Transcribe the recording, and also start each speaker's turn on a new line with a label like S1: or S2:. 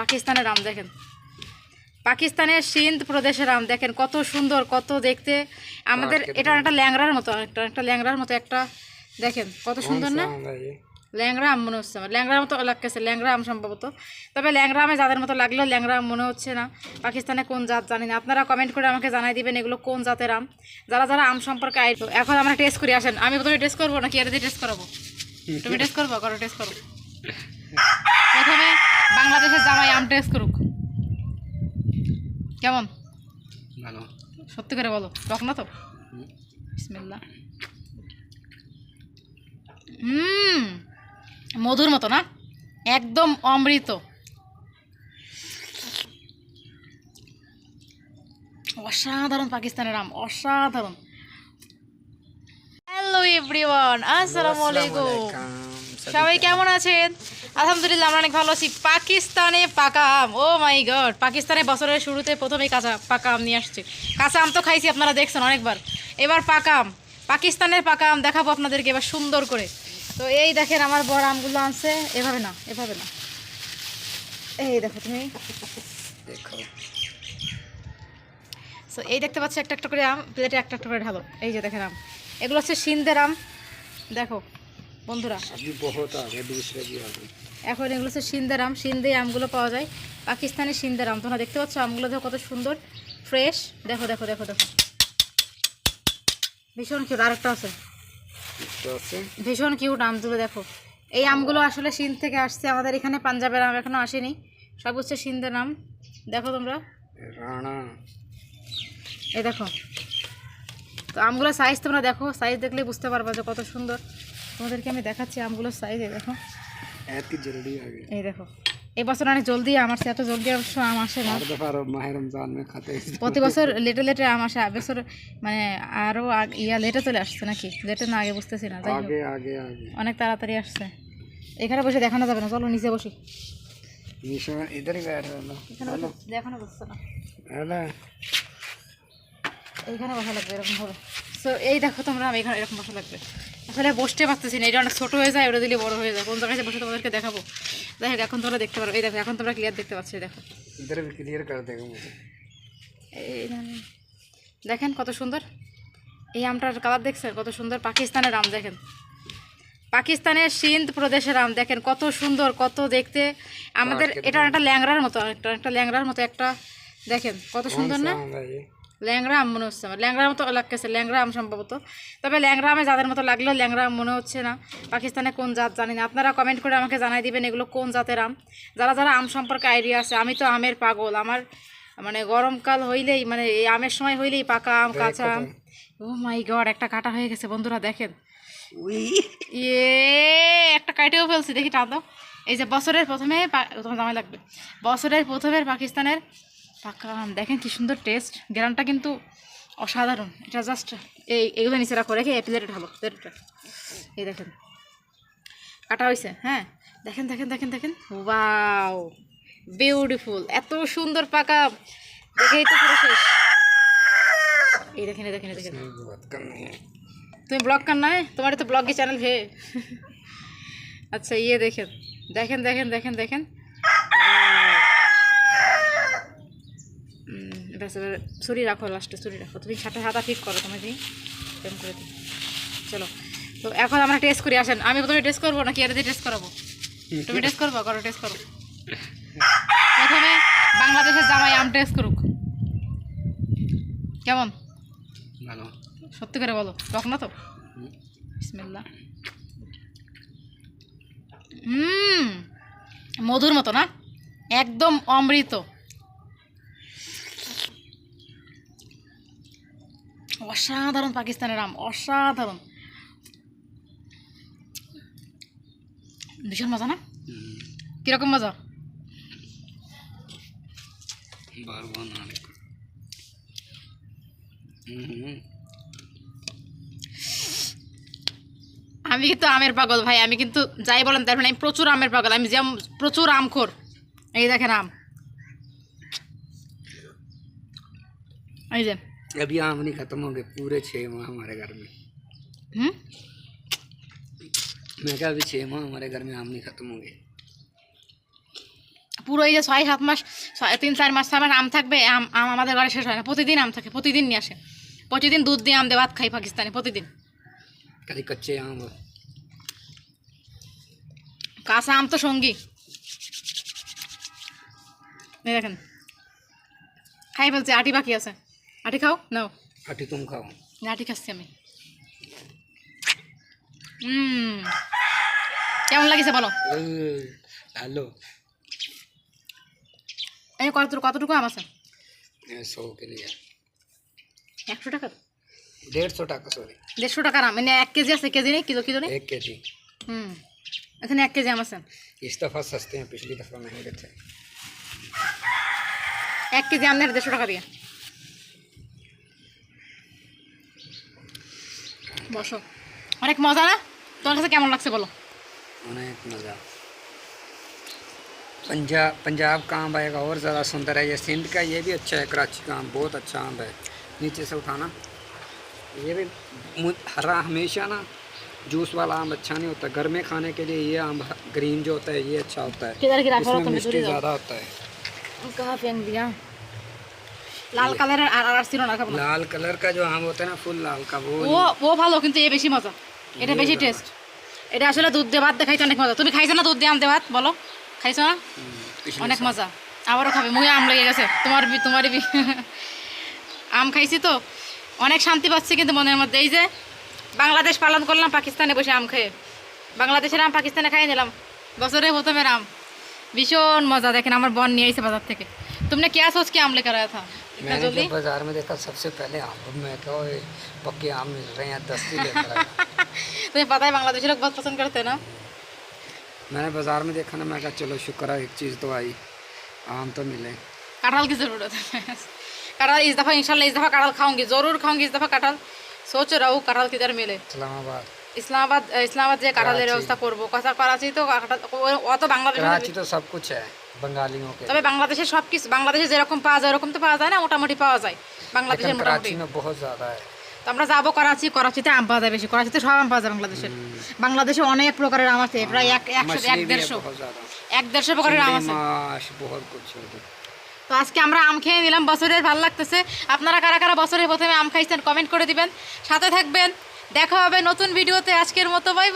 S1: পাকিস্তানের আম দেখেন। পাকিস্তানের সিন্ধ প্রদেশের আম দেখেন কত সুন্দর কত দেখতে। আমাদের এটা একটা ল্যাংড়ার মতো একটা একটা ল্যাংড়ার মতো একটা দেখেন কত সুন্দর না? ল্যাংড়া আম মনে হচ্ছে আমার ল্যাংড়ার মতো লাগতেছে ল্যাংড়া আম সম্ভবত। তবে ল্যাংড়া আমে যাদের মতো লাগলেও ল্যাংড়া আম মনে হচ্ছে না। পাকিস্তানে কোন জাত জানি না। আপনারা কমেন্ট করে আমাকে জানাই দিবেন এগুলো কোন জাতের আম। যারা যারা আম সম্পর্কে আই এখন আমরা টেস্ট করি আসেন। আমি প্রথমে টেস্ট করব নাকি আর দিয়ে টেস্ট করাবো? তুমি টেস্ট করব করো টেস্ট করো। প্রথমে বাংলাদেশের জামাই আম টেস্ট করুক। কেমন?
S2: ভালো।
S1: সত্যি করে বলো। টক না তো? হুম। মধুর মতো না? একদম অমৃত। অসাধারণ পাকিস্তানের আম অসাধারণ। হ্যালো এভরিওয়ান আসসালামু আলাইকুম। সবাই কেমন আছেন? আলহামদুলিল্লাহ আমরা অনেক ভালো আছি। পাকিস্তানে পাকা আম। ও মাই গড পাকিস্তানে বছরের শুরুতে প্রথমেই কাঁচা পাকা আম নিয়ে আসছে। কাঁচা আম তো খাইছি আপনারা দেখছেন অনেকবার। এবার পাকা আম। পাকিস্তানের পাকা আম দেখাবো আপনাদেরকে এবার সুন্দর করে। তো এই দেখেন আমার বড় আমগুলো আনছে। এভাবে না এভাবে না। এই দেখো তুমি।
S2: দেখো।
S1: সো এই দেখতে পাচ্ছ একটা একটা করে আম প্লেটে একটা একটা করে ঢালো। এই যে দেখেন আম। এগুলো হচ্ছে সিন্ধের আম। দেখো বন্ধুরা। এখন এগুলো হচ্ছে সিন্দার আম। সিন্দে আমগুলো পাওয়া যায়। পাকিস্তানি সিন্দার আম। তোমরা দেখতে পাচ্ছ আমগুলো দেখো কত সুন্দর ফ্রেশ। দেখো দেখো দেখো দেখো। ভীষণ কিউট আরেকটা আছে। ভীষণ কিউট আমগুলো দেখো। এই আমগুলো আসলে সিন থেকে আসছে। আমাদের এখানে পাঞ্জাবের আম এখনও আসেনি। সব হচ্ছে সিন্দের আম। দেখো তোমরা। এ দেখো। তো আমগুলো সাইজ তোমরা দেখো। সাইজ দেখলে বুঝতে পারবা যে কত সুন্দর। তোমাদেরকে আমি দেখাচ্ছি আমগুলোর সাইজে দেখো। এই দেখো। এই বছর অনেক জলদি আমার এত জলদি অবশ্য আম আসে প্রতি বছর লেটে লেটে আম আসে এবছর মানে আরও ইয়া লেটে চলে আসছে নাকি? লেটে না আগে বুঝতেছি না অনেক তাড়াতাড়ি আসছে। এখানে বসে দেখানো যাবে না চলো নিচে বসি। দেখানো না। এইখানে বসা লাগবে এরকম তো সো এই দেখো তোমরা এখানে এরকম বসা লাগবে। তাহলে বসতে পারতেছি না এটা অনেক ছোটো হয়ে যায় ওটা দিলে বড় হয়ে যায়। কোন জায়গায় বসে তোমাদেরকে দেখাবো? দেখো এখন তোমরা দেখতে পারো। এই দেখো এখন তোমরা ক্লিয়ার দেখতে পাচ্ছি দেখো। এই দেখেন কত সুন্দর। এই আমটার কালার দেখছেন? কত সুন্দর পাকিস্তানের আম দেখেন। পাকিস্তানের সিন্ধ প্রদেশের আম দেখেন কত সুন্দর কত দেখতে। আমাদের এটা একটা ল্যাংড়ার মতো একটা একটা ল্যাংড়ার মতো একটা দেখেন কত সুন্দর না? ল্যাংড়া আম মনে হচ্ছে আমার। ল্যাংড়ার মতো লাগতেছে ল্যাংড়া আম সম্ভবত। তবে ল্যাংড়া আমে যাদের মতো লাগলেও ল্যাংড়া আম মনে হচ্ছে না। পাকিস্তানে কোন জাত জানি না। আপনারা কমেন্ট করে আমাকে জানাই দিবেন এগুলো কোন জাতের আম। যারা যারা আম সম্পর্কে আইডিয়া আছে আমি তো আমের পাগল। আমার মানে গরমকাল হইলেই মানে এই আমের সময় হইলেই পাকা আম কাঁচা আম। ও মাই গড একটা কাটা হয়ে গেছে বন্ধুরা দেখেন। ইয়ে একটা কাটেও ফেলছি দেখি টান এই যে বছরের প্রথমে তোমার জামাই লাগবে। বছরের প্রথমের পাকিস্তানের পাকা আম দেখেন কি সুন্দর টেস্ট গ্রামটা কিন্তু অসাধারণ। এটা জাস্ট এই, এগুলো নিচে রাখো, রেখে প্লেটে ঢালো প্লেটটা এই দেখেন। কাটা হয়েছে হ্যাঁ? দেখেন দেখেন দেখেন দেখেন। বাউ বিউটিফুল এত সুন্দর পাকা। দেখেই তো পুরো শেষ। এই দেখেন দেখেন দেখেন। তুমি ব্লগ কার নয়? তোমার তো ব্লগে চ্যানেল হে। আচ্ছা ইয়ে দেখেন। দেখেন দেখেন দেখেন দেখেন। ছুরি রাখো লাস্টে ছুরি রাখো। তুমি সাথে হাতা ঠিক করো তুমি দিই এরকম করে দিই। চলো। তো এখন আমরা টেস্ট করি আসেন। আমি প্রথমে টেস্ট করব নাকি এর দিয়ে টেস্ট করাবো? তুমি টেস্ট করব করো টেস্ট করো। প্রথমে বাংলাদেশের জামাই আম টেস্ট করুক। কেমন?
S2: ভালো।
S1: সত্যি করে বলো। টক না তো? বিসমিল্লাহ। হুম। মধুর মতো না? একদম অমৃত। অসাধারণ পাকিস্তানের আম অসাধারণ। ভীষণ মজা না? কীরকম মজা? আমি কিন্তু আমের পাগল ভাই আমি কিন্তু যাই বলেন তার মানে আমি প্রচুর আমের পাগল আমি যেমন প্রচুর আম খোর এই দেখেন আম। এই যে।
S2: अभी आम नहीं खत्म हो गए पूरे छः माह हमारे घर में
S1: হুম
S2: मैं क्या अभी छः माह हमारे घर में आम नहीं खत्म हो गए
S1: পুরো এই যে ছয় সাত মাস ছয় তিন চার মাস ছয় মাস আম থাকবে আম আম আমাদের ঘরে শেষ হয় না প্রতিদিন আম থাকে প্রতিদিন নিয়ে আসে প্রতিদিন দুধ দিয়ে আম দিয়ে ভাত খাই পাকিস্তানে প্রতিদিন
S2: कभी कच्चे आम
S1: কাঁচা আম তো সঙ্গী এই দেখেন খাই ফেলছে আটি বাকি আছে আটি খাও নাও
S2: आटी तुम खाओ
S1: আটি খাচ্ছি আমি হুম কেমন লাগিছে বলো
S2: हेलो
S1: এই কত কতটুকু আম আছে
S2: सौ के लिए
S1: একশো টাকা
S2: डेढ़ सौ टाका सॉरी
S1: দেড়শো টাকার আম মানে এক কেজি আছে কেজি নেই কিলো কিলো নেই
S2: एक के जी
S1: হুম এখানে এক কেজি আম আছে
S2: इस दफ़ा सस्ते हैं पिछली दफ़ा महंगे थे
S1: এক কেজি আম নেই দেড়শো টাকা দিয়ে বসো অনেক মজা না তোমার কাছে কেমন লাগছে বলো
S2: अनेक मज़ा पंजाब पंजाब का आम आएगा और ज़्यादा सुंदर है ये सिंध का ये भी अच्छा है कराची का आम बहुत अच्छा आम है नीचे से उठाना ये भी मु- हरा हमेशा ना जूस वाला आम अच्छा नहीं होता घर में खाने के लिए ये आम ग्रीन जो होता है ये अच्छा होता है
S1: किधर गिरा करो
S2: इसमें
S1: तुम
S2: मिष्टी
S1: दूरी जाओ।
S2: ज़्यादा होता है
S1: कहाँ फेंक दिया লাল কালারের আর আর ছিল না
S2: লাল কালার কা যে আম হতা না ফুল লাল কা
S1: ও ও ভালো কিন্তু এ বেশি মজা। এটা বেশি টেস্ট এটা আসলে দুধ দিয়ে ভাত খাইতে অনেক মজা। তুমি খাইছ না দুধ দিয়ে আনতে ভাত? বলো। খাইছো না? অনেক মজা। আবারও খাবে। মুয়ে আম লেগে গেছে। তোমার বি তোমারই বি আম খাইছি তো। অনেক শান্তি পাচ্ছি কিন্তু মনের মধ্যে। এই যে বাংলাদেশ পালন করলাম পাকিস্তানে বসে আম খেয়ে। বাংলাদেশের আম পাকিস্তানে খাইয়ে নিলাম। বছরে প্রথমের আম। ভীষণ মজা। দেখেন আমার বন নিয়ে আইসে বাজার থেকে। তুমি কে সোচ কি আম লেখা রাখা
S2: मैंने
S1: जल्दी
S2: जब बाजार में देखा सबसे पहले आम मैं कहा "ओए, पक्के आम मिल रहे हैं दस्ती लेकर आया
S1: तुम्हें पता है बांग्लादेशी लोग बहुत पसंद करते हैं ना
S2: मैंने बाजार में देखा ना मैं कहा चलो शुक्र है एक चीज़ तो आई आम तो मिले
S1: कटहल की ज़रूरत है कटहल इस दफ़ा इंशाल्लाह इस दफ़ा कटहल खाऊंगी ज़रूर खाऊंगी इस दफ़ा कटहल सोच रहा हूँ कटहल किधर मिले
S2: इस्लामाबाद
S1: ইসলামাবাদ ইসলামাবাদ যে কাঁঠালের
S2: করাচি।
S1: ব্যবস্থা করবো কথা করাচি তো কাঁঠাল ও- অত বাংলাদেশে
S2: कराची तो सब कुछ है बंगालियों के
S1: তবে বাংলাদেশে সব কিছু বাংলাদেশে যেরকম পাওয়া যায় ওরকম তো পাওয়া যায় না মোটামুটি পাওয়া যায়। বাংলাদেশের মোটামুটি। তো আমরা যাব করাচি করাচিতে আম পাওয়া যায় বেশি করাচিতে সব আম পাওয়া যায় বাংলাদেশের। বাংলাদেশে অনেক প্রকারের আম আছে প্রায় এক একশো এক দেড়শো এক দেড়শো প্রকারের আম আছে। তো আজকে আমরা আম খেয়ে নিলাম বছরের ভালো লাগতেছে। আপনারা কারা কারা বছরের প্রথমে আম খাইছেন কমেন্ট করে দিবেন। সাথে থাকবেন দেখা হবে নতুন ভিডিওতে। আজকের মতো বাই